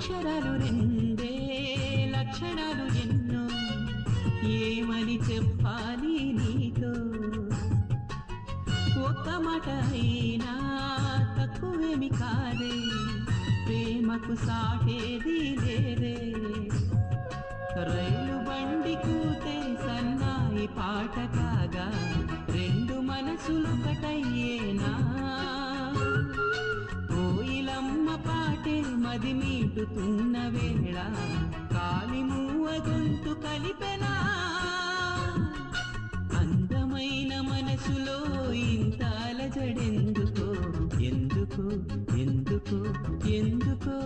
అక్షరాలు రెండే లక్షణాలు ఎన్నో. ఏమని చెప్పాలి నీతో? ఒక్క మాట అయినా తక్కువేమి కాదే. ప్రేమకు సాటేది లేదే. రైలు బండి కూతే సన్నాయి పాట కాగా రెండు మనసులు కటయ్యేనా మది మీటుతున్న వేళ కాలి మూవ గొంతు కలిపెనా? అందమైన మనసులో ఇంత అలజడెందుకో? ఎందుకో ఎందుకో ఎందుకో?